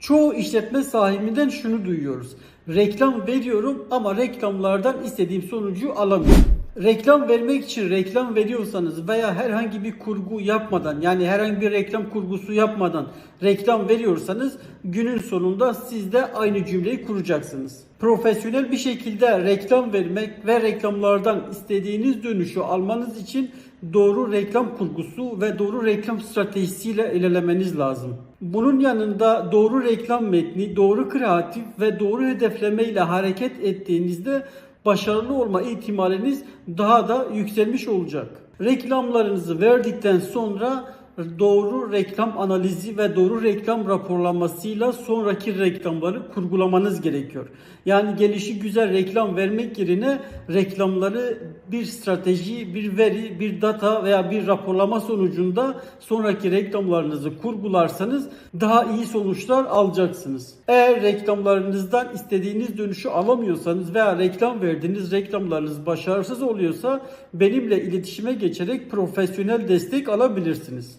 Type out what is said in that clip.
Çoğu işletme sahibinden şunu duyuyoruz. Reklam veriyorum ama reklamlardan istediğim sonucu alamıyorum. Reklam vermek için reklam veriyorsanız veya herhangi bir kurgu yapmadan yani herhangi bir reklam kurgusu yapmadan reklam veriyorsanız günün sonunda siz de aynı cümleyi kuracaksınız. Profesyonel bir şekilde reklam vermek ve reklamlardan istediğiniz dönüşü almanız için doğru reklam kurgusu ve doğru reklam stratejisiyle ilerlemeniz lazım. Bunun yanında doğru reklam metni, doğru kreatif ve doğru hedefleme ile hareket ettiğinizde başarılı olma ihtimaliniz daha da yükselmiş olacak. Reklamlarınızı verdikten sonra doğru reklam analizi ve doğru reklam raporlamasıyla sonraki reklamları kurgulamanız gerekiyor. Yani gelişi güzel reklam vermek yerine reklamları bir strateji, bir veri, bir data veya bir raporlama sonucunda sonraki reklamlarınızı kurgularsanız daha iyi sonuçlar alacaksınız. Eğer reklamlarınızdan istediğiniz dönüşü alamıyorsanız veya reklam verdiğiniz reklamlarınız başarısız oluyorsa benimle iletişime geçerek profesyonel destek alabilirsiniz.